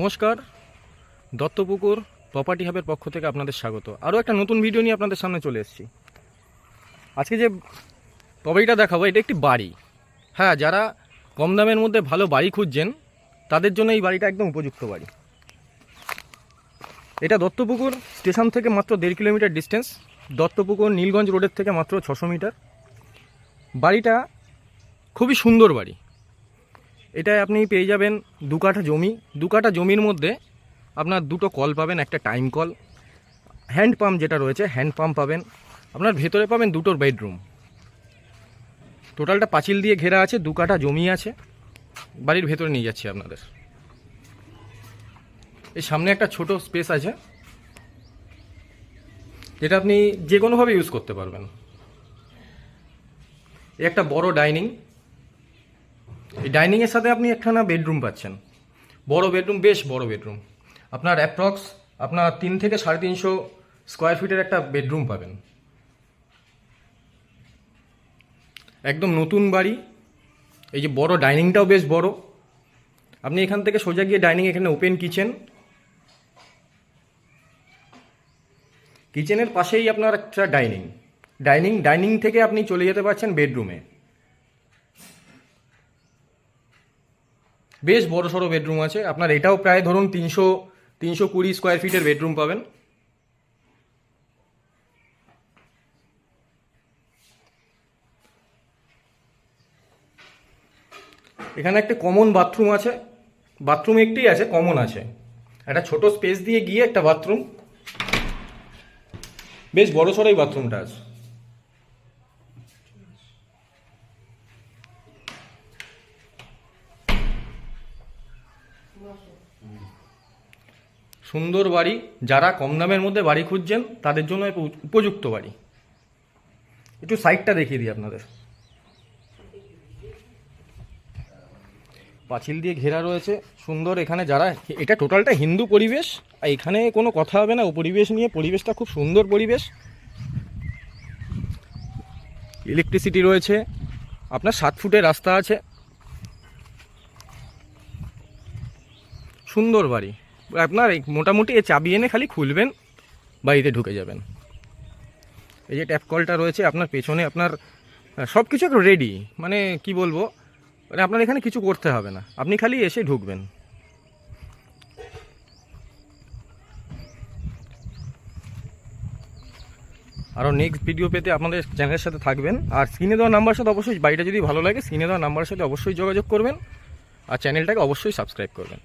নমস্কার, দত্তপুকুর প্রপার্টি হাবের পক্ষ থেকে আপনাদের স্বাগত। আরও একটা নতুন ভিডিও নিয়ে আপনাদের সামনে চলে এসেছি। আজকে যে প্রপার্টিটা দেখাবো, এটা একটি বাড়ি। হ্যাঁ যারা কম দামের মধ্যে ভালো বাড়ি খুঁজছেন, তাদের জন্য এই বাড়িটা একদম উপযুক্ত বাড়ি। এটা দত্তপুকুর স্টেশন থেকে মাত্র দেড় কিলোমিটার ডিস্টেন্স দত্তপুকুর নীলগঞ্জ রোডের থেকে মাত্র ছশো মিটার। বাড়িটা খুবই সুন্দর বাড়ি। এটায় আপনি পেয়ে যাবেন দু কাঠা জমি। দু কাঠা জমির মধ্যে আপনার দুটো কল পাবেন, একটা টাইম কল। হ্যান্ড পাম্প যেটা রয়েছে, হ্যান্ড পাম্প পাবেন। আপনার ভেতরে পাবেন দুটোর বেডরুম। টোটালটা পাঁচিল দিয়ে ঘেরা আছে, দু কাঠা জমি আছে। বাড়ির ভেতরে নিয়ে যাচ্ছি আপনাদের। এই সামনে একটা ছোট স্পেস আছে, যেটা আপনি যে কোনোভাবে ইউজ করতে পারবেন। একটা বড় ডাইনিং। এই ডাইনিংয়ের সাথে আপনি একখানা বেডরুম পাচ্ছেন। বড় বেডরুম, বেশ বড় বেডরুম। আপনার অ্যাপ্রক্স আপনার তিন থেকে সাড়ে তিনশো স্কোয়ার ফিটের একটা বেডরুম পাবেন। একদম নতুন বাড়ি। এই যে বড় ডাইনিংটাও বেশ বড়। আপনি এখান থেকে সোজা গিয়ে ডাইনিং এখানে ওপেন কিচেন কিচেনের পাশেই আপনার একটা ডাইনিং। ডাইনিং ডাইনিং থেকে আপনি চলে যেতে পারছেন বেডরুমে। বেশ বড় সড়ো বেডরুম আছে। আপনার এটাও প্রায় ধরুন তিনশো তিনশো কুড়ি স্কোয়ার ফিটের বেডরুম পাবেন। এখানে একটা কমন বাথরুম আছে। বাথরুম একটি আছে কমন আছে। একটা ছোট স্পেস দিয়ে গিয়ে একটা বাথরুম বেশ বড় সড়োই বাথরুমটা আছে। সুন্দর বাড়ি, যারা কম দামের মধ্যে বাড়ি খুঁজছেন, তাদের জন্য উপযুক্ত বাড়ি। একটু সাইডটা দেখিয়ে দিই আপনাদের। পাঁচিল দিয়ে ঘেরা রয়েছে। সুন্দর এখানে যারা, এটা টোটালটা হিন্দু পরিবেশ, আর এখানে কোনো কথা হবে না। পরিবেশ নিয়ে পরিবেশটা খুব সুন্দর পরিবেশ। ইলেকট্রিসিটি রয়েছে। আপনার সাত ফুটের রাস্তা আছে। সুন্দর বাড়ি। আপনার মোটামুটি এ চাবি এনে খালি খুলবেন, বাড়িতে ঢুকে যাবেন। এই যে ট্যাপ কলটা রয়েছে, আপনার পেছনে আপনার সব কিছু রেডি মানে কি বলব মানে আপনার এখানে কিছু করতে হবে না। আপনি খালি এসে ঢুকবেন। আরও নেক্সট ভিডিও পেতে আপনাদের চ্যানেলের সাথে থাকবেন। আর স্ক্রিনে দেওয়া নাম্বার সাথে অবশ্যই, বাড়িটা যদি ভালো লাগে স্ক্রিনে দেওয়া নাম্বারের সাথে অবশ্যই যোগাযোগ করবেন। আর চ্যানেলটাকে অবশ্যই সাবস্ক্রাইব করবেন।